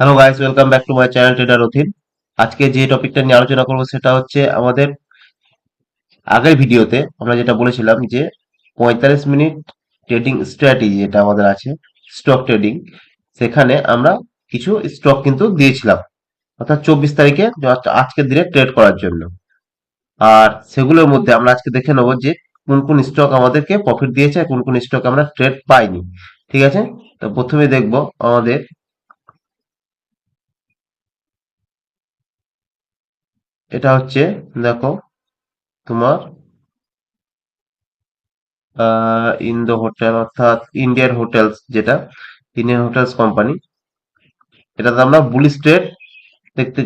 Hello guys welcome back to my channel trader Rathin আজকে যে টপিকটা নিয়ে আলোচনা করব সেটা হচ্ছে আমাদের আগের ভিডিওতে আমরা যেটা বলেছিলাম যে পঁয়তাল্লিশ মিনিট ট্রেডিং স্ট্র্যাটেজি যেটা আমাদের আছে, স্টক ট্রেডিং, সেখানে আমরা কিছু স্টক কিন্তু দিয়েছিলাম। অর্থাৎ চব্বিশ তারিখে আজকের দিনে ট্রেড করার জন্য। আর সেগুলোর মধ্যে আমরা আজকে দেখে নেব যে কোন কোন স্টক আমাদেরকে প্রফিট দিয়েছে কোন কোন স্টক আমরা ট্রেড পাইনি। ঠিক আছে? তো প্রথমে দেখব আমাদের এটা হচ্ছে, দেখো, তোমার ইন্দো হোটেল, অর্থাৎ ইন্ডিয়ান হোটেলস যেটা, ইন্ডিয়ান হোটেলস কোম্পানি। এটাতে আমরা বুলিশ ট্রেড দেখতে,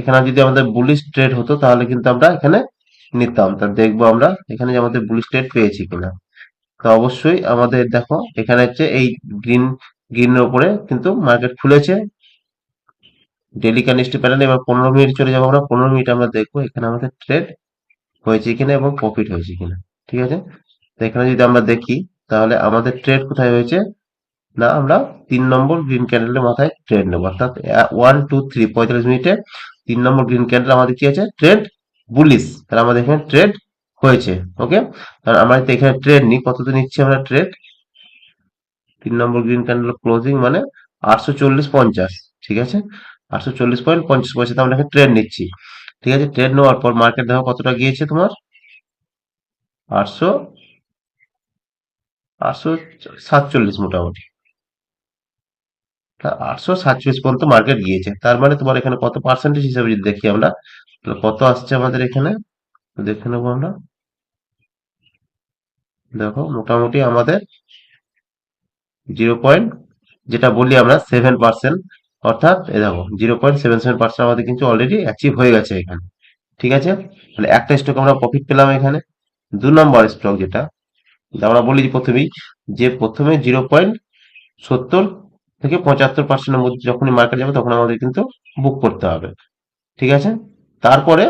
এখানে যদি আমাদের বুলিশ ট্রেড হতো, তাহলে কিন্তু আমরা এখানে নিতাম। তা দেখব আমরা, এখানে যে আমাদের বুলিশ ট্রেড পেয়েছি কিনা। তো অবশ্যই আমাদের, দেখো, এখানে হচ্ছে এই গ্রিন গ্রিনের উপরে কিন্তু মার্কেট খুলেছে। ডেলি ক্যান্ডেলস্টিক প্যাটার্ন এবার পনেরো মিনিট চলে যাব আমরা, পনেরো মিনিট আমরা দেখব এখানে আমাদের ট্রেড হয়েছে কিনা এবং প্রফিট হয়েছে কিনা, ঠিক আছে? তো এখানে যদি আমরা দেখি, তাহলে আমাদের ট্রেড কোথায় হয়েছে? না, আমরা তিন নম্বর গ্রিন ক্যান্ডেলের মাথায় ট্রেড নেব, অর্থাৎ ওয়ান টু থ্রি পঁয়তাল্লিশ মিনিটে তিন নম্বর গ্রিন ক্যান্ডেল আমাদের কি আছে? ট্রেড বুলিশ তাহলে আমাদের এখানে ট্রেড হয়েছে ওকে কারণ আমরা তো এখানে ট্রেড নিই কতদিন নিচ্ছি আমরা ট্রেড তিন নম্বর গ্রিন ক্যান্ডেল ক্লোজিং মানে আটশো চল্লিশ পঞ্চাশ, ঠিক আছে? আটশো চল্লিশ পয়েন্ট, পঞ্চাশ পয়সাতে আমরা এখানে ট্রেড নিচ্ছি। ঠিক আছে ট্রেড নেওয়ার পর মার্কেট দেখো কতটা গিয়েছে তোমার? আটশো আটশো সাতচল্লিশ মোটামুটি। আটশো সাতচল্লিশ পর্যন্ত মার্কেট গিয়েছে। তার মানে তোমার এখানে কত পার্সেন্টেজ হিসাবে যদি দেখি আমরা, তাহলে কত আসছে আমাদের এখানে? দেখে নেব আমরা। দেখো, মোটামুটি আমাদের জিরো পয়েন্ট যেটা বলি আমরা সেভেন পার্সেন্ট অর্থাৎ এ দেখো zero point seven seven percent আমাদের কিন্তু অলরেডি অ্যাচিভ হয়ে গেছে এখানে। ঠিক আছে? তাহলে একটা স্টক আমরা প্রফিট পেলাম এখানে। দু নম্বর স্টক যেটা আমরা বলি প্রথমেই, যে প্রথমে জিরো পয়েন্ট সত্তর থেকে পঁচাত্তর পার্সেন্টের মধ্যে যখনই মার্কেট যাবে, তখন আমাদের কিন্তু বুক করতে হবে। ঠিক আছে? তারপরে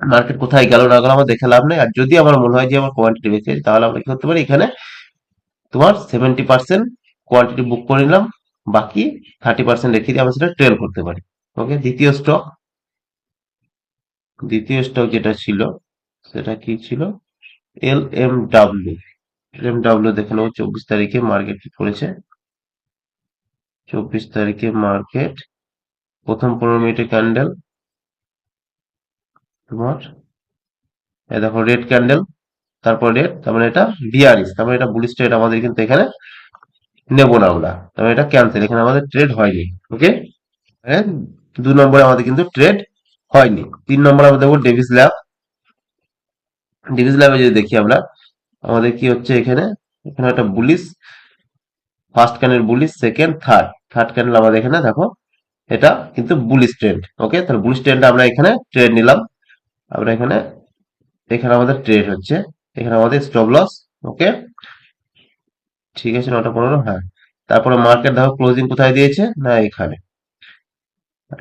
মার্কেট কোথায় গেল না গেল আমার দেখে লাভ নেই। আর যদি আমার মনে হয় যে আমার কোয়ান্টিটি বেশি, তাহলে আমরা কি করতে পারি? এখানে তোমার সেভেন্টি পার্সেন্ট কোয়ান্টিটি বুক করে নিলাম। বাকি থার্টি পার্সেন্ট রেখে দিয়ে আমরা সেটা ট্রেল করতে পারি। ওকে দ্বিতীয় স্টক দ্বিতীয় স্টক যেটা ছিল, সেটা কি ছিল? L M W L M W দেখে নেব, চব্বিশ তারিখে মার্কেট কি করেছে? চব্বিশ তারিখে মার্কেট প্রথম পনেরো মিনিটের ক্যান্ডেল তোমার দেখো রেড ক্যান্ডেল তারপর রেড তার মানে এটা বিয়ারিস তার মানে এটা বুলিশ এটা আমাদের কিন্তু এখানে নেব না আমরা। মানে এটা ক্যান্সেল এখানে আমাদের ট্রেড হয়নি ওকে হ্যাঁ দু নম্বরে আমাদের কিন্তু ট্রেড হয়নি। তিন নম্বরে আমরা দেখব ডেভিস ল্যাব ডেভিস ল্যাবে যদি দেখি আমরা, আমাদের কি হচ্ছে এখানে? এখানে একটা bullish first candle bullish second third third candle আমাদের এখানে, দেখো, এটা কিন্তু বুলিশ ট্রেন্ড ওকে তাহলে বুলিশ ট্রেন্ড আমরা এখানে ট্রেড নিলাম। আমরা এখানে এখানে আমাদের ট্রেড হচ্ছে। এখানে আমাদের স্টপ লস ওকে ঠিক আছে নটা পনেরো হ্যাঁ। তারপরে মার্কেট দেখো ক্লোজিং কোথায় দিয়েছে? না, এখানে।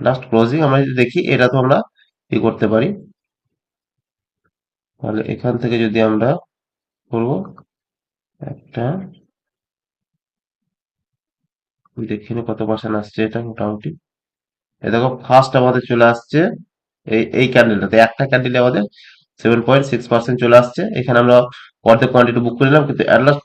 লাস্ট ক্লোজিং আমরা যদি দেখি, এটা তো আমরা কি করতে পারি। তাহলে এখান থেকে যদি আমরা করব একটা দেখি কত পার্সেন্ট আসছে এটা, মোটামুটি। এ দেখো ফার্স্ট আমাদের চলে আসছে এই এই ক্যান্ডেলটাতে একটা ক্যান্ডেলে আমাদের সেভেন পয়েন্ট সিক্স পার্সেন্ট চলে আসছে। এখানে আমরা অর্ধেক কোয়ান্টিটি বুক করে নিলাম, কিন্তু at last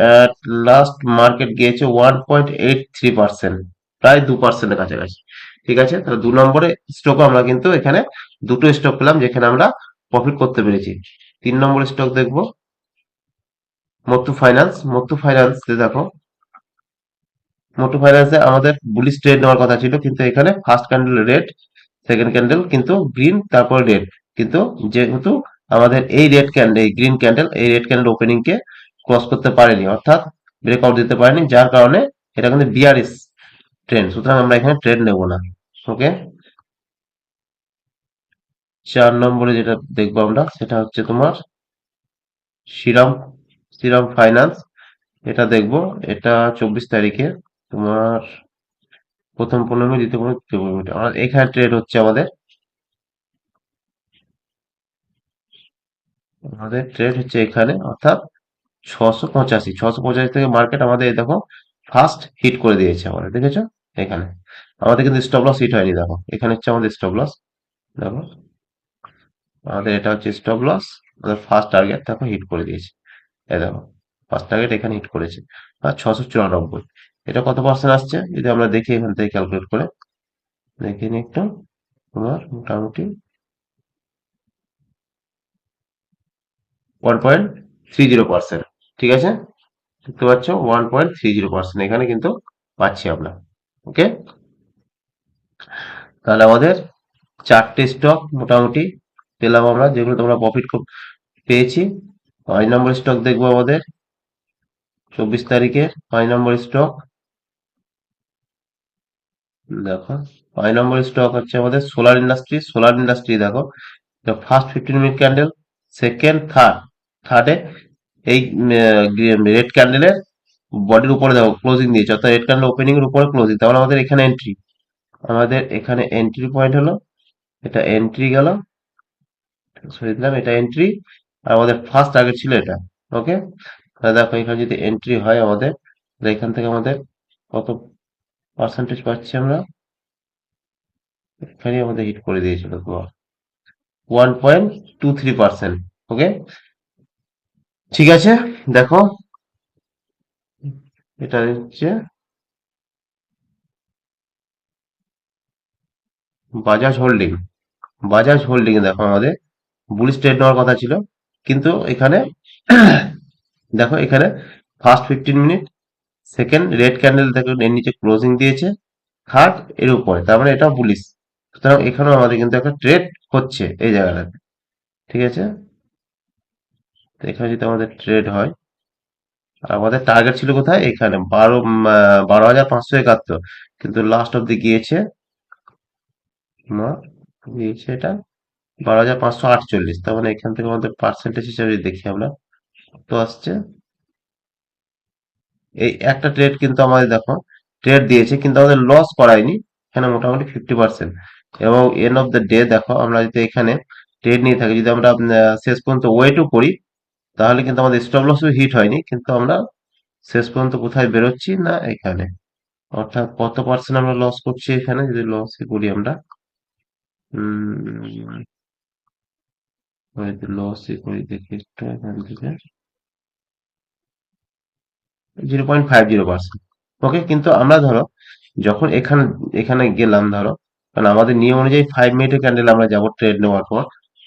at last market গিয়েছে one point eight three percent প্রায় দু পার্সেন্টের কাছাকাছি। ঠিক আছে? তাহলে দু নম্বরে স্টকও আমরা কিন্তু এখানে দুটো স্টক পেলাম, যেখানে আমরা প্রফিট করতে পেরেছি। তিন নম্বর স্টক দেখব। মত্তু ফাইন্যান্স মত্তু ফাইন্যান্স দেখো। মোটু ফাইন্যান্সে আমাদের বুলিশ ট্রেড নেওয়ার কথা ছিল, কিন্তু এখানে first candle red second candle কিন্তু গ্রিন তারপর রেড কিন্তু যেহেতু আমাদের এই রেড ক্যান্ডেল এই গ্রিন ক্যান্ডেল এই রেড ক্যান্ডেল ওপেনিং কে ক্রস করতে পারেনি, অর্থাৎ ব্রেকআউট দিতে পারেনি, যার কারণে এটা কিন্তু বিআরএস ট্রেন্ড সুতরাং আমরা এখানে ট্রেড নেব না। ওকে চার নম্বরে যেটা দেখব আমরা, সেটা হচ্ছে তোমার শ্রীরাম শ্রীরাম ফাইন্যান্স এটা দেখব, এটা চব্বিশ তারিখে তোমার প্রথম পনেরো মিনিট, দ্বিতীয় পনেরো মিনিট এখানে ট্রেড হচ্ছে আমাদের। আমাদের ট্রেড হচ্ছে এখানে, অর্থাৎ ছশো পঁচাশি ছশো পঁচাশি থেকে মার্কেট আমাদের দেখো ফার্স্ট হিট করে দিয়েছে আমাদের, দেখেছ? এখানে। আমাদের কিন্তু স্টপ লস হিট হয়নি, দেখো। এখানে হচ্ছে আমাদের স্টপ লস দেখো। আমাদের এটা হচ্ছে স্টপ লস আমাদের ফার্স্ট টার্গেট দেখো হিট করে দিয়েছে। এই দেখো ফার্স্ট টার্গেট এখানে হিট করেছে। আর ছশো চুরানব্বই, এটা কত পার্সেন্ট আসছে? যদি আমরা দেখি এখান থেকে ক্যালকুলেট করে। দেখি একটু, তোমার মোটামুটি। One point three zero percent ঠিক আছে? দেখতে পাচ্ছ one point three zero percent এখানে কিন্তু পাচ্ছি আমরা ওকে তাহলে আমাদের চারটে স্টক মোটামুটি পেলাম আমরা, যেগুলো তোমরা প্রফিট পেয়েছি। পাঁচ নম্বর স্টক দেখব আমাদের, চব্বিশ তারিখে পাঁচ নম্বর স্টক দেখো, পাঁচ নম্বর স্টক হচ্ছে আমাদের সোলার ইন্ডাস্ট্রি সোলার ইন্ডাস্ট্রি দেখো first fifteen minute candle second third থার্ডে এই রেড ক্যান্ডেলের বডির উপরে দেখো ক্লোজিং দিয়েছে, অর্থাৎ রেড ক্যান্ডেল ওপেনিং এর উপরে ক্লোজিং তাহলে আমাদের এখানে এন্ট্রি আমাদের এখানে এন্ট্রি পয়েন্ট হলো, এটা এন্ট্রি গেল সরিয়ে দিলাম, এটা এন্ট্রি আর আমাদের ফার্স্ট টার্গেট ছিল এটা ওকে তাহলে দেখো, এখানে যদি এন্ট্রি হয় আমাদের এখান থেকে আমাদের কত পার্সেন্টেজ পাচ্ছি আমরা? এখানে আমাদের হিট করে দিয়েছিল one point two three percent okay ঠিক আছে? দেখো। এটা হচ্ছে বাজাজ হোল্ডিং বাজাজ হোল্ডিং দেখো আমাদের বুলিশ ট্রেড নেওয়ার কথা ছিল। কিন্তু এখানে দেখো এখানে first fifteen minute second red candle দেখো এর নিচে ক্লোজিং দিয়েছে। থার্ড এর উপরে, তার মানে এটা বুলিশ সুতরাং এখানেও আমাদের কিন্তু একটা ট্রেড হচ্ছে এই জায়গাটাতে। ঠিক আছে? তো এখানে যদি আমাদের ট্রেড হয়, আর আমাদের টার্গেট ছিল কোথায়? এখানে বারো বারো হাজার পাঁচশো একাত্তর। কিন্তু লাস্ট অব্দি গিয়েছে গিয়েছে এটা বারো হাজার পাঁচশো আটচল্লিশ। তার মানে এখান থেকে আমাদের পার্সেন্টেজ হিসাবে দেখি আমরা, তো আসছে। এই একটা ট্রেড কিন্তু আমাদের দেখো ট্রেড দিয়েছে, কিন্তু আমাদের লস করায়নি, এখানে মোটামুটি ফিফটি পার্সেন্ট এবং এন্ড অফ দ্য ডে দেখো, আমরা যদি এখানে ট্রেড নিয়ে থাকি, যদি আমরা শেষ পর্যন্ত ওয়েটও করি তাহলে কিন্তু আমাদের স্টপ লসও হিট হয়নি, কিন্তু আমরা শেষ পর্যন্ত কোথায় বেরোচ্ছি না এখানে। অর্থাৎ কত পার্সেন্ট আমরা লস করছি এখানে, যদি লস করি আমরা? লস করি দেখি একটু এখান থেকে। Zero point five zero percent okay কিন্তু আমরা ধরো, যখন এখানে এখানে গেলাম ধরো, কারণ আমাদের নিয়ম অনুযায়ী ফাইভ মিনিটের ক্যান্ডেল আমরা যাব ট্রেড নেওয়ার পর।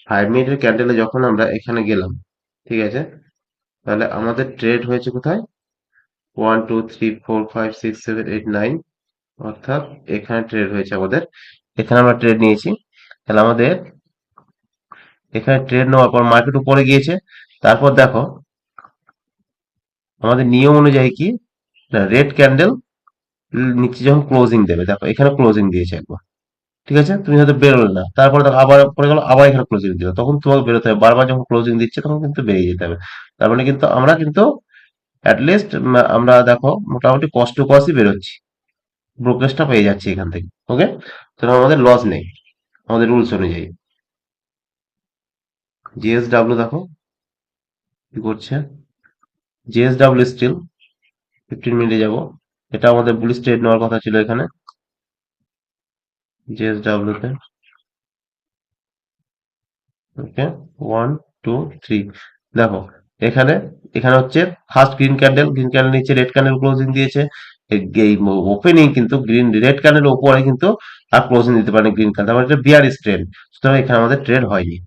ফাইভ মিনিটের ক্যান্ডেলে যখন আমরা এখানে গেলাম ঠিক আছে? তাহলে আমাদের ট্রেড হয়েছে কোথায়? One two three four five six seven eight nine অর্থাৎ এখানে ট্রেড হয়েছে আমাদের। এখানে আমরা ট্রেড নিয়েছি। তাহলে আমাদের এখানে ট্রেড নেওয়ার পর মার্কেট উপরে গিয়েছে। তারপর দেখো, আমাদের নিয়ম অনুযায়ী কি? রেড ক্যান্ডেল নিচে যখন ক্লোজিং দেবে, দেখো এখানে ক্লোজিং দিয়েছে একবার। ঠিক আছে? তুমি হয়তো বেরোলে না। তারপরে দেখো আবার পরে গেলো, আবার এখানে ক্লোজিং দিল। তখন তোমাকে বেরোতে হবে। বারবার যখন ক্লোজিং দিচ্ছে, তখন কিন্তু বেরিয়ে যেতে হবে। তার মানে কিন্তু আমরা কিন্তু অ্যাটলিস্ট আমরা দেখো মোটামুটি কষ্ট কষ্টই বেরোচ্ছি ব্রোকেজটা পেয়ে যাচ্ছি এখান থেকে। ওকে তাহলে আমাদের লস নেই। আমাদের রুলস অনুযায়ী। জিএসডাব্লিউ দেখো কি করছে? জিএসডাব্লিউ স্টিল ফিফটিন মিনিটে যাব। এটা আমাদের বুলিশ ট্রেড নেওয়ার কথা ছিল এখানে। জিএসডাব্লিউতে ওকে ওয়ান টু থ্রি দেখো, এখানে এখানে হচ্ছে first green candle green candle নিচে রেড ক্যান্ডেল ক্লোজিং দিয়েছে। ওপেনিং কিন্তু গ্রিন রেড ক্যান্ডেল উপরে কিন্তু আর ক্লোজিং দিতে পারেনি গ্রিন ক্যান্ডেল মানে এটা বিয়ার ট্রেড সুতরাং এখানে আমাদের ট্রেড হয়নি।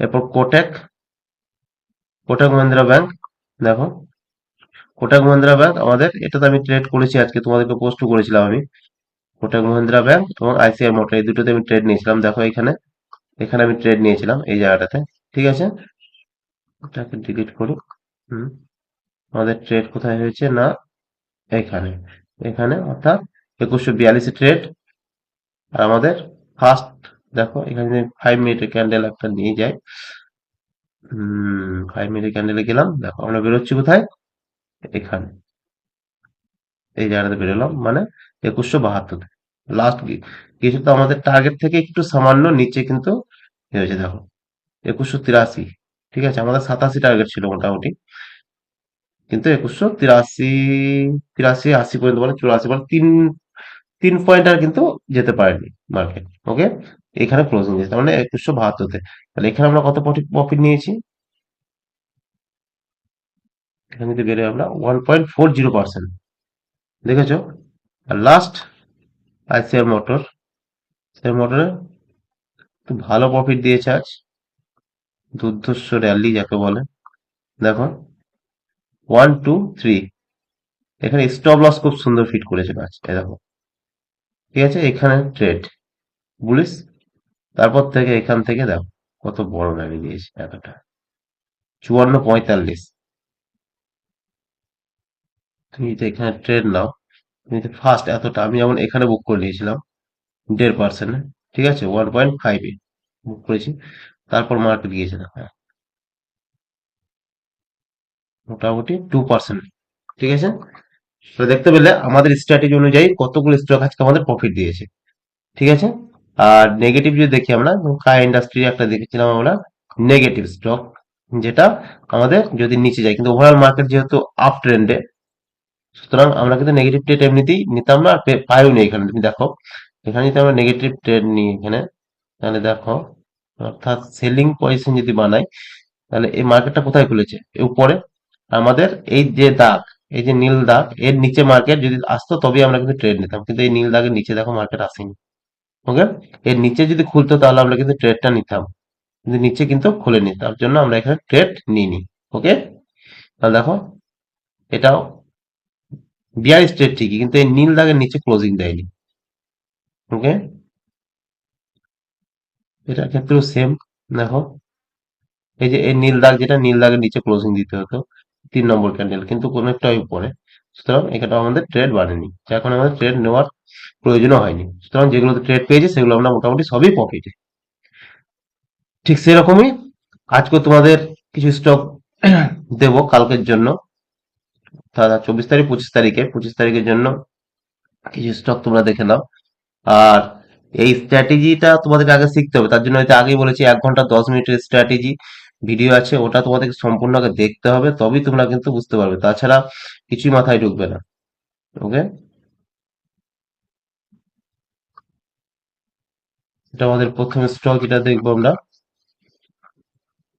এরপর কোটেক কোটাক মহিন্দ্রা ব্যাংক দেখো। কোটাক মহিন্দ্রা ব্যাংক আমাদের, এটাতে আমি ট্রেড করেছি আজকে, তোমাদেরকে পোস্ট করেছিলাম আমি। কোটাক মহিন্দ্রা ব্যাংক এবং আইসিআই মোটর এই দুটোতে আমি ট্রেড নিয়েছিলাম। দেখো এখানে এখানে আমি ট্রেড নিয়েছিলাম এই জায়গাটাতে, ঠিক আছে? এটাকে ডিলিট করি। হুম, আমাদের ট্রেড কোথায় হয়েছে? না, এখানে। এখানে অর্থাৎ একুশশো বিয়াল্লিশে ট্রেড আর আমাদের ফার্স্ট দেখো, এখানে ফাইভ মিনিটের ক্যান্ডেল একটা নিয়ে যাই। হম ফাইভ মিনিটের ক্যান্ডেলে গেলাম। দেখো, আমরা বেরোচ্ছি কোথায়? এখানে। এই জায়গাটাতে বেরোলাম মানে একুশশো বাহাত্তর। লাস্ট কিছু তো আমাদের টার্গেট থেকে একটু সামান্য নিচে কিন্তু হয়েছে, দেখো, একুশশো তিরাশি, ঠিক আছে? আমাদের সাতাশি টার্গেট ছিল মোটামুটি। কিন্তু একুশশো তিরাশি তিরাশি, আশি পর্যন্ত মানে চুরাশি মানে তিন তিন পয়েন্ট আর কিন্তু যেতে পারেনি মার্কেট ওকে এখানে ক্লোজিং দিয়েছে তার মানে একুশশো বাহাত্তরতে তাহলে এখানে আমরা কত প্রফিট প্রফিট নিয়েছি? এখানে যদি বেরোয় আমরা one point four zero percent দেখেছ? আর লাস্ট আইসিআর মোটর সেই মোটরে একটু ভালো প্রফিট দিয়েছে আজ। দুর্ধর্ষ র্যালি যাকে বলে। দেখো ওয়ান টু থ্রি এখানে স্টপ লস খুব সুন্দর ফিট করেছে আজ দেখো। ঠিক আছে? এখানে ট্রেড বুলিশ তারপর থেকে এখান থেকে দেখো, কত বড় র্যালি দিয়েছে এতটা। চুয়ান্ন পঁয়তাল্লিশ। তুমি যদি এখানে ট্রেড নাও, তুমি যদি ফার্স্ট এতটা, আমি যেমন এখানে বুক করে নিয়েছিলাম দেড় পার্সেন্ট ঠিক আছে? ওয়ান পয়েন্ট ফাইভ বুক করেছি, তারপর মার্কেট গিয়েছে দেখো। মোটামুটি টু পার্সেন্ট ঠিক আছে? তো দেখতে পেলে আমাদের স্ট্র্যাটেজি অনুযায়ী কতগুলো স্টক আজকে আমাদের প্রফিট দিয়েছে, ঠিক আছে? আর নেগেটিভ যদি দেখি আমরা কার ইন্ডাস্ট্রি একটা দেখেছিলাম আমরা নেগেটিভ স্টক যেটা আমাদের যদি নিচে যায়, কিন্তু ওভারঅল মার্কেট যেহেতু আপ ট্রেন্ডে সুতরাং আমরা কিন্তু নেগেটিভ ট্রেড এমনিতেই নিতাম না পাইও নি এখানে। তুমি দেখো, এখানে যদি আমরা নেগেটিভ ট্রেড নিই এখানে, তাহলে দেখো, অর্থাৎ সেলিং পজিশন যদি বানাই, তাহলে এই মার্কেটটা কোথায় খুলেছে? উপরে। আমাদের এই যে দাগ, এই যে নীল দাগ, এর নিচে মার্কেট যদি আসতো, তবেই আমরা কিন্তু ট্রেড নিতাম। কিন্তু এই নীল দাগের নিচে দেখো মার্কেট আসেনি। ওকে এর নিচে যদি খুলতো, তাহলে আমরা কিন্তু ট্রেডটা নিতাম। কিন্তু নিচে কিন্তু খুলেনি। তার জন্য আমরা এখানে ট্রেড নিইনি। ওকে তাহলে দেখো, এটাও বিয়ারিশ ট্রেড ঠিকই, কিন্তু এই নীল দাগের নিচে ক্লোজিং দেয়নি। ওকে এটার ক্ষেত্রেও সেম দেখো। এই যে এই নীল দাগ যেটা, নীল দাগের নিচে ক্লোজিং দিতে হতো, তিন নম্বর ক্যান্ডেল কিন্তু কোনো একটা উপরে সুতরাং এখানে আমাদের ট্রেড বাড়েনি যার এখন আমাদের ট্রেড নেওয়ার প্রয়োজনও হয়নি। সুতরাং যেগুলোতে ট্রেড পেয়েছি, সেগুলো আমরা মোটামুটি সবই প্রফিটে ঠিক সেরকমই আজকে তোমাদের কিছু স্টক দেব কালকের জন্য। তারা চব্বিশ তারিখ, পঁচিশ তারিখে, পঁচিশ তারিখের জন্য কিছু স্টক তোমরা দেখে নাও। আর এই স্ট্র্যাটেজিটা তোমাদেরকে আগে শিখতে হবে, তার জন্য হয়তো আগেই বলেছি, এক ঘণ্টা দশ মিনিটের স্ট্র্যাটেজি ভিডিও আছে, ওটা তোমাদেরকে সম্পূর্ণ আগে দেখতে হবে, তবেই তোমরা কিন্তু বুঝতে পারবে। তাছাড়া কিছুই মাথায় ঢুকবে না। ওকে এটা আমাদের প্রথম স্টক এটা দেখব আমরা।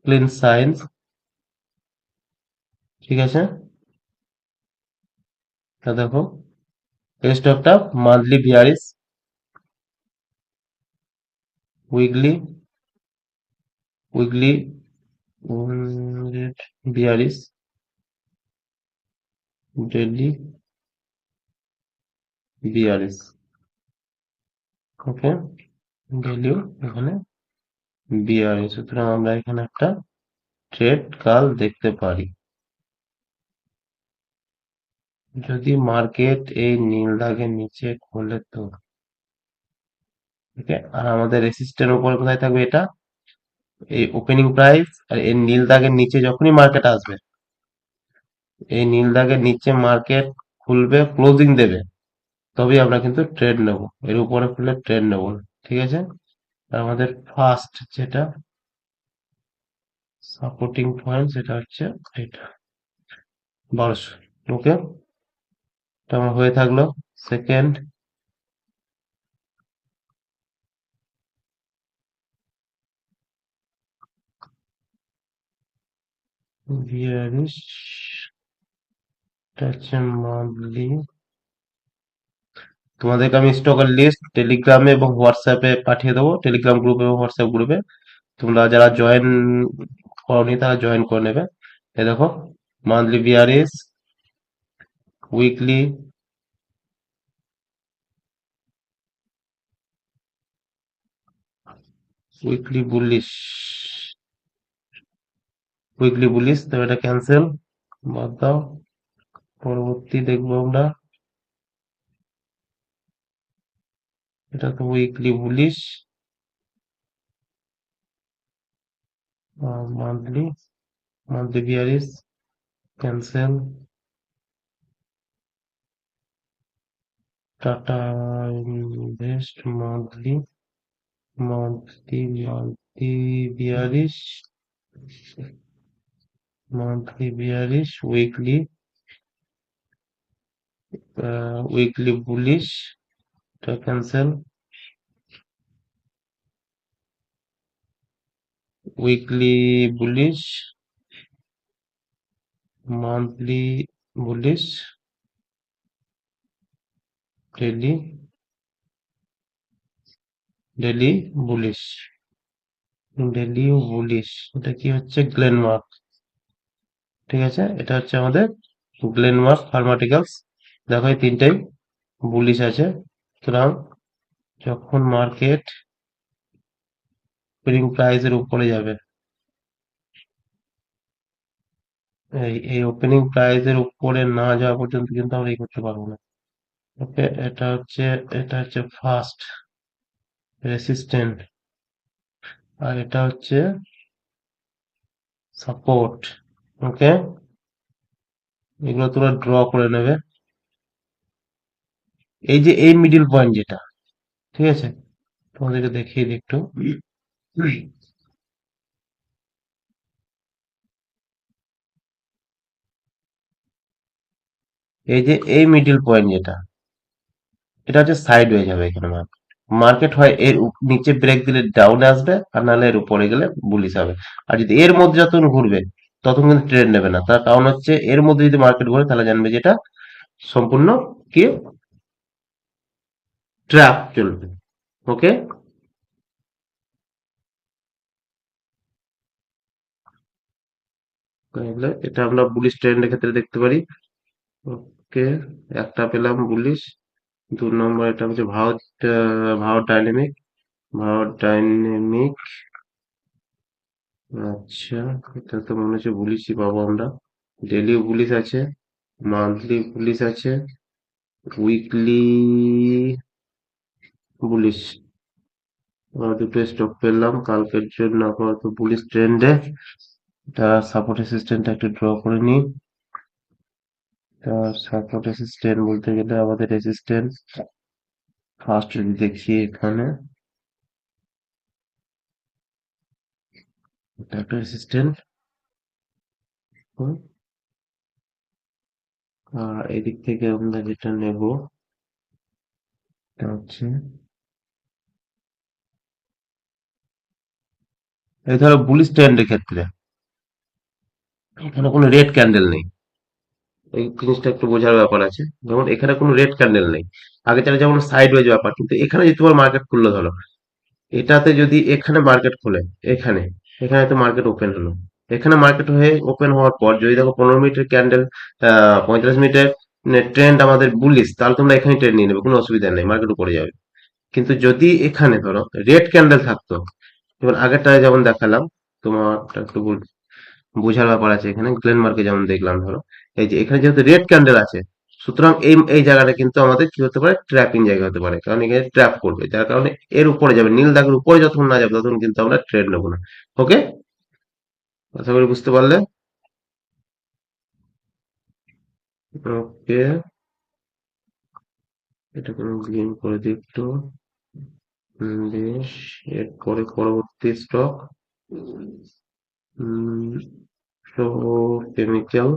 ক্লিন সায়েন্স ঠিক আছে? এটা দেখো এই স্টকটা monthly bearish weekly weekly bearish daily bearish okay daily এখানে বিয়ারিস সুতরাং আমরা এখানে একটা ট্রেড কাল দেখতে পারি। যদি মার্কেট এই নীল দাগের নিচে খোলে তো ওকে আর আমাদের রেসিস্টেন্ট উপরে কোথায় থাকবে এটা? এই ওপেনিং প্রাইস আর এই নীল দাগের নিচে যখনই মার্কেট আসবে, এই নীল দাগের নিচে মার্কেট খুলবে ক্লোজিং দেবে, তবেই আমরা কিন্তু ট্রেড নেব। এর উপরে খুলে ট্রেড নেব, ঠিক আছে? আর আমাদের ফার্স্ট যেটা সাপোর্টিং পয়েন্ট সেটা হচ্ছে এটা, বারোশো ওকে আমার হয়ে থাকল। সেকেন্ড তোমাদেরকে আমি স্টকের লিস্ট টেলিগ্রামে এবং হোয়াটসঅ্যাপে পাঠিয়ে দেবো। টেলিগ্রাম গ্রুপে এবং হোয়াটসঅ্যাপ গ্রুপে তোমরা যারা জয়েন করনি তারা জয়েন করে নেবে। এই দেখো monthly bearish weekly weekly bullish weekly bullish তো এটা ক্যান্সেল বাদ দাও। পরবর্তী দেখব আমরা। এটা তো weekly bullish monthly monthly bearish cancel Tata invest monthly monthly bearish monthly bearish weekly uh, weekly bullish এটা cancel weekly bullish monthly bullish daily daily bullish daily bullish এটা কি হচ্ছে গ্লেনমার্ক ঠিক আছে? এটা হচ্ছে আমাদের গ্লেনমার্ক ফার্মাটিক্যালস দেখো, এই তিনটাই বুলিশ আছে। সুতরাং যখন মার্কেট ওপেনিং প্রাইসের উপরে যাবে, এই ওপেনিং প্রাইসের উপরে না যাওয়া পর্যন্ত কিন্তু আমরা এই করতে পারব না। ওকে, এটা হচ্ছে এটা হচ্ছে ফার্স্ট রেসিস্ট্যান্ট আর এটা হচ্ছে সাপোর্ট ওকে? এগুলো তোমরা ড্র করে নেবে। এই যে, এই মিডিল পয়েন্ট যেটা, ঠিক আছে? তোমাদেরকে দেখিয়ে দিই একটু। এই যে, এই মিডিল পয়েন্ট যেটা এটা হচ্ছে সাইড হয়ে যাবে এখানে মার্কেট মার্কেট হয় এর নিচে ব্রেক দিলে ডাউনে আসবে, আর নাহলে এর উপরে গেলে বুলিশ হবে। আর যদি এর মধ্যে যতক্ষণ ঘুরবে, ততক্ষণ কিন্তু ট্রেড নেবে না। তার কারণ হচ্ছে এর মধ্যে যদি মার্কেট ঘুরে, তাহলে জানবে যেটা সম্পূর্ণ কি? ট্র্যাপ চলবে। ওকে এটা আমরা বুলিশ ট্রেন্ডের ক্ষেত্রে দেখতে পারি। ওকে একটা পেলাম বুলিশ দু নম্বর এটা হচ্ছে ভারত ভারত ডাইনামিক ভারত ডাইনামিক আচ্ছা এটা তো মনে হচ্ছে বুলিশই পাবো আমরা। ডেলি পুলিশ আছে মান্থলি পুলিশ আছে উইকলি আমরা দুটো স্টক পেলাম, কালকের জন্য আপাতত বুলিশ ট্রেন্ডে এটা সাপোর্ট অ্যাসিস্ট্যান্টটা একটু ড্র করে নিই। সাপোর্ট অ্যাসিস্ট্যান্ট বলতে গেলে আমাদের রেজিস্ট্যান্স ফার্স্ট দেখি এখানে, একটা রেজিস্ট্যান্ট আর এদিক থেকে আমরা যেটা নেব, এটা হচ্ছে, এই ধরো বুলিশ ট্রেন্ডের ক্ষেত্রে। এখানে কোনো রেড ক্যান্ডেল নেই। এই জিনিসটা একটু বোঝার ব্যাপার আছে। যেমন এখানে কোনো রেড ক্যান্ডেল নেই। আগে চাইলে যেমন সাইড ওয়েজ ব্যাপার, কিন্তু এখানে যদি তোমার মার্কেট খুললো ধরো, এটাতে যদি এখানে মার্কেট খোলে, এখানে এখানে তো মার্কেট ওপেন হলো। এখানে মার্কেট হয়ে ওপেন হওয়ার পর যদি দেখো পনেরো মিনিটের ক্যান্ডেল পঁয়তাল্লিশ মিনিটের ট্রেন্ড আমাদের বুলিশ তাহলে তোমরা এখানে ট্রেন্ড নিয়ে নেবে, কোনো অসুবিধা নেই মার্কেট উপরে যাবে। কিন্তু যদি এখানে ধরো রেড ক্যান্ডেল থাকতো, যেমন আগেরটায় যেমন দেখালাম তোমার একটু বল- বোঝার ব্যাপার আছে এখানে গ্লেন মার্কে যেমন দেখলাম ধরো। এই যে এখানে যেহেতু রেড ক্যান্ডেল আছে, সুতরাং এই এই জায়গাটা কিন্তু আমাদের কি হতে পারে? ট্র্যাপিং জায়গা হতে পারে। কারণ এখানে ট্র্যাপ করবে। যার কারণে এর উপরে যাবে, নীল দাগের উপরে যতক্ষণ না যাবে ততক্ষণ কিন্তু আমরা ট্রেড নেব না। ওকে আশা করি বুঝতে পারলে? ওকে এটা কোনো গ্রিন করে দিই একটু। বেশ এরপরে পরবর্তী স্টক কেমিক্যাল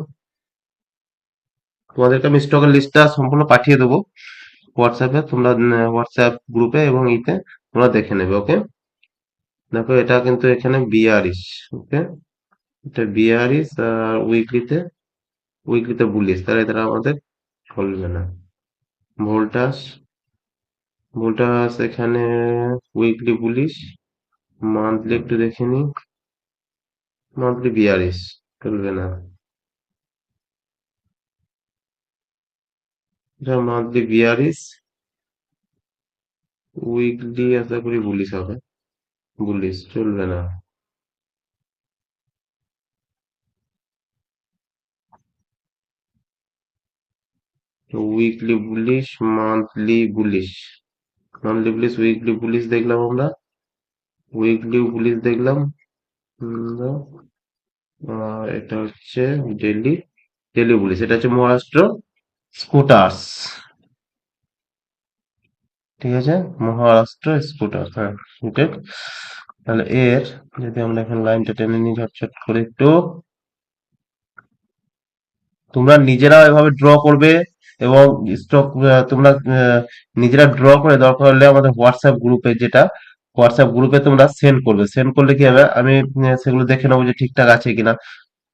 তোমাদেরকে আমি স্টকের লিস্টটা সম্পূর্ণ পাঠিয়ে দেবো। হোয়াটসঅ্যাপে তোমরা হোয়াটসঅ্যাপ গ্রুপে এবং ইতে তোমরা দেখে নেবে ওকে দেখো, এটা কিন্তু এখানে বিআরিস ওকে এটা বিআরিস আর উইকলিতে উইকলিতে বুলিশ তাহলে এটা আমাদের চলবে না। ভোল্টাস ভোল্টাস এখানে উইকলি বুলিশ মান্থলি একটু দেখে নিই। মান্থলি বিআরিস চলবে না এটা মান্থলি বিআরিস উইকলি আশা করি বুলিশ হবে? বুলিশ চলবে না। Weekly bullish monthly bullish monthly bullish weekly bullish দেখলাম আমরা। উইকলি বুলিশ দেখলাম। এটা হচ্ছে দিল্লি ডেলি বুলিশ এটা হচ্ছে মহারাষ্ট্র স্কুটার্স ঠিক আছে? মহারাষ্ট্র স্কুটার্স হ্যাঁ ওকে তাহলে এর যদি আমরা এখন লাইনটা টেনে নিই ঝটঝট করে একটু। তোমরা নিজেরা এভাবে ড্র করবে এবং স্টক তোমরা নিজেরা ড্র করে দরকার হলে আমাদের হোয়াটসঅ্যাপ গ্রুপে যেটা হোয়াটসঅ্যাপ গ্রুপে তোমরা সেন্ড করবে। সেন্ড করলে কি হবে? আমি সেগুলো দেখে নেব যে ঠিকঠাক আছে কিনা।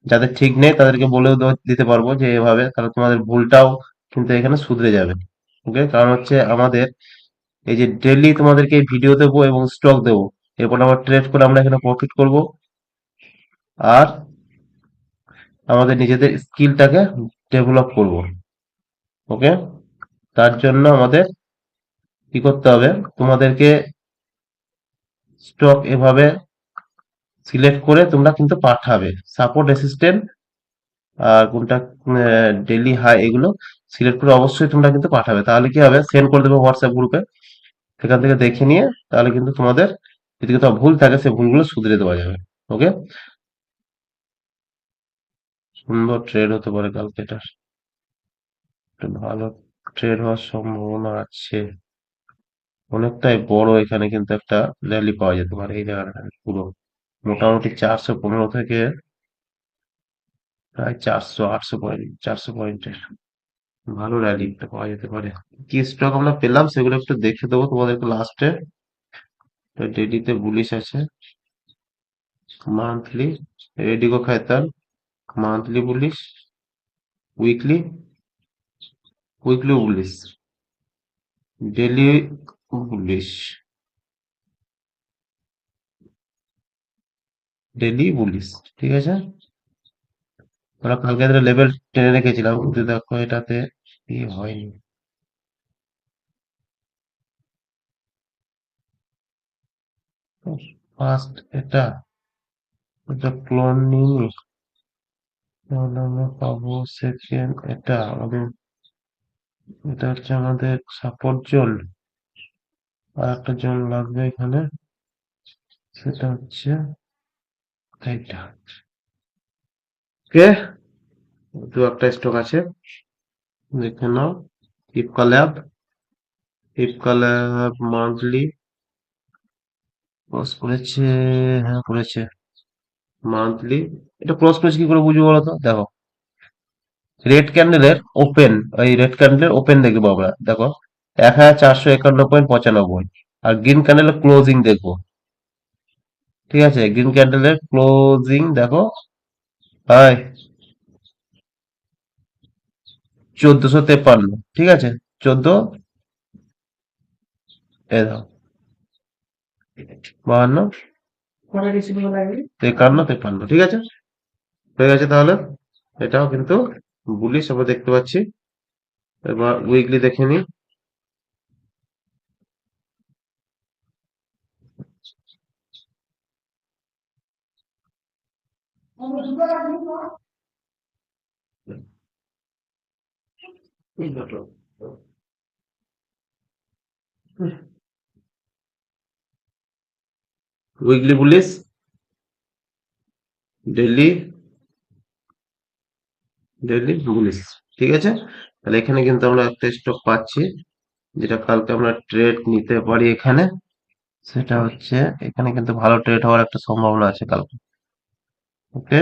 যাদের ঠিক নেই, তাদেরকে বলেও দিতে পারব যে এভাবে তাহলে তোমাদের ভুলটাও কিন্তু এখানে শুধরে যাবে। ওকে কারণ হচ্ছে আমাদের এই যে ডেইলি তোমাদেরকে ভিডিও দেবো এবং স্টক দেবো। এরপর আমরা ট্রেড করে আমরা এখানে প্রফিট করব। আর আমাদের নিজেদের স্কিলটাকে ডেভেলপ করব। ওকে তার জন্য আমাদের কি করতে হবে? তোমাদেরকে স্টক এভাবে সিলেক্ট করে তোমরা কিন্তু পাঠাবে। সাপোর্ট অ্যাসিস্ট্যান্ট আর কোনটা ডেইলি হাই এগুলো সিলেক্ট করে অবশ্যই তোমরা কিন্তু পাঠাবে। তাহলে কি হবে? সেন্ড করে দেবে হোয়াটসঅ্যাপ গ্রুপে সেখান থেকে দেখে নিয়ে তাহলে কিন্তু তোমাদের যদি কোথাও ভুল থাকে সেই ভুলগুলো শুধরে দেওয়া যাবে। ওকে সুন্দর ট্রেড হতে পারে কালকে এটা ভালো ট্রেড হওয়ার সম্ভাবনা আছে। অনেকটাই বড় এখানে কিন্তু একটা র্যালি পাওয়া যেতে পারে। এই জায়গাটা পুরো মোটামুটি চারশো পনেরো থেকে প্রায় চারশো, আটশো পয়েন্ট চারশো পয়েন্টের ভালো র্যালি একটা পাওয়া যেতে পারে। কি স্টক আমরা পেলাম সেগুলো একটু দেখে দেবো তোমাদেরকে লাস্টে ডেডিতে বুলিশ আছে। Monthly Radico Khaitan monthly bullish weekly weekly bullish daily bullish daily bullish ঠিক আছে? আমরা কালকে লেভেল টেনে রেখেছিলাম, কিন্তু দেখো এটাতে কি হয়নি। ফার্স্ট এটা এটা ক্লোন নিই তাহলে আমরা পাবো সেকেন্ড এটা, আমাদের, এটা হচ্ছে আমাদের সাপোর্ট জোন আর একটা জোন লাগবে এখানে। সেটা হচ্ছে এইটা। ওকে, দু একটা স্টক আছে। দেখে নাও। Ipca lab Ipca lab monthly cross করেছে হ্যাঁ করেছে। মান্থলি এটা ক্রস করেছে কি করে বুঝব বলো তো? দেখো। রেড ক্যান্ডেলের ওপেন ওই রেড ক্যান্ডেলের ওপেন দেখব আমরা। দেখো এক হাজার চারশো একান্ন পয়েন্ট পঁচানব্বই। আর গ্রিন ক্যান্ডেলের ক্লোজিং দেখব। ঠিক আছে? গ্রিন ক্যান্ডেলের ক্লোজিং দেখো। হাই চোদ্দশো তেপান্ন ঠিক আছে? চোদ্দ। এ দাও বাহান্ন। তেকান্ন তেপান্ন ঠিক আছে? হয়ে গেছে তাহলে। এটাও কিন্তু বুলিশ আমরা দেখতে পাচ্ছি। এবার উইকলি দেখে নিই। Weekly bullish daily daily bullish ঠিক আছে? তাহলে এখানে কিন্তু আমরা একটা স্টক পাচ্ছি, যেটা কালকে আমরা ট্রেড নিতে পারি এখানে। সেটা হচ্ছে, এখানে কিন্তু ভালো ট্রেড হওয়ার একটা সম্ভাবনা আছে কালকে। ওকে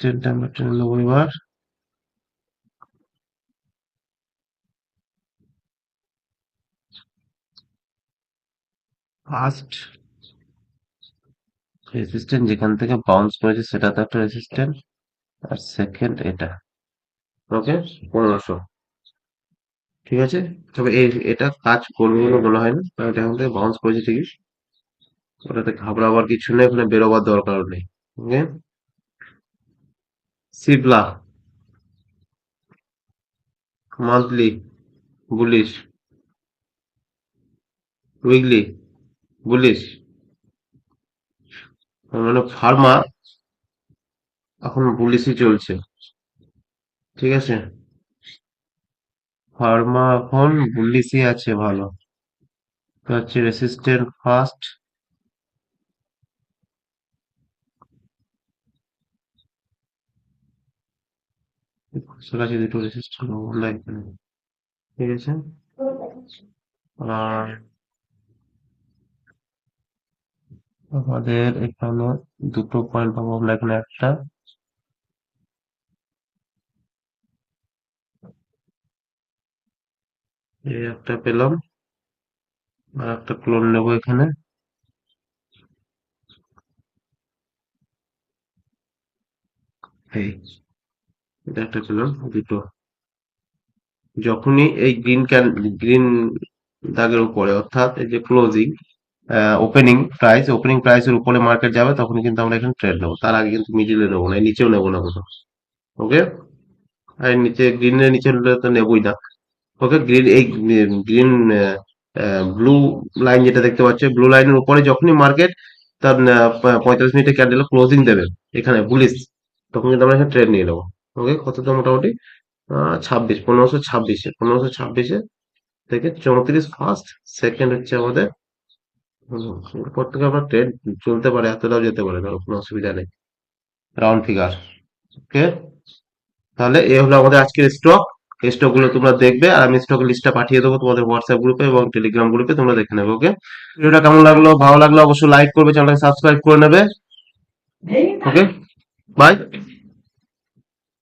টেনে নেব এবার ফার্স্ট রেসিস্ট্যান্ট যেখান থেকে বাউন্স করেছে সেটা তো একটা রেসিস্ট্যান্ট আর সেকেন্ড এটা। ওকে পনেরোশো। ঠিক আছে? তবে এটা কাজ করবে বলে মনে হয় না। কারণ এখন থেকে বাউন্স করেছে ঠিকই। ওটাতে ঘাবড়াবার কিছু নেই ওখানে বেরোবার দরকার নেই। Okay Cipla monthly bullish weekly bullish মানে ফার্মা এখন বুলিশই চলছে। ঠিক আছে? ফার্মা এখন বুলিশই আছে ভালো। তো হচ্ছে রেসিস্ট্যান্ট ফার্স্ট কাছাকাছি দুটো রেসিস্ট্যান্ট বললাম এখানে ঠিক আছে? আর আমাদের এখানে দুটো পয়েন্ট পাবো আমরা এখানে একটা। এই একটা পেলাম। আর একটা ক্লোন নেব এখানে। এই একটা পেলাম, দুটো। যখনই এই গ্রিন ক্যান গ্রিন দাগের উপরে, অর্থাৎ এই যে ক্লোজিং ওপেনিং প্রাইস ওপেনিং প্রাইসের উপরে মার্কেট যাবে তখন কিন্তু আমরা এখানে ট্রেড নেব। তার আগে কিন্তু মিডিলে নেব না এর নিচেও নেব না কোথাও। ওকে আর নিচে গ্রিনের নিচে তো নেবোই না। ওকে গ্রিন, এই গ্রিন ব্লু লাইন যেটা দেখতে পাচ্ছ ব্লু লাইনের উপরে যখনই মার্কেট তার পঁয়তাল্লিশ মিনিটে ক্যান্ডেল ক্লোজিং দেবে, এখানে বুলিশ তখন কিন্তু আমরা এখানে ট্রেড নিয়ে নেব। ওকে কত তো মোটামুটি ছাব্বিশ, পনেরোশো ছাব্বিশে পনেরোশো ছাব্বিশে থেকে চৌত্রিশ ফার্স্ট সেকেন্ড হচ্ছে আমাদের এরপর থেকে আমরা ট্রেড চলতে পারে, এতটাও যেতে পারে ধরো কোনো অসুবিধা নেই। রাউন্ড ফিগার ওকে তাহলে এ হলো আমাদের আজকের স্টক এই স্টকগুলো তোমরা দেখবে আর আমি স্টক লিস্টটা পাঠিয়ে দেবো তোমাদের হোয়াটসঅ্যাপ গ্রুপে এবং টেলিগ্রাম গ্রুপে তোমরা দেখে নেবে ওকে ভিডিওটা কেমন লাগল ভালো লাগল অবশ্যই লাইক করবে চ্যানেলটাকে সাবস্ক্রাইব করে নেবে ওকে বাই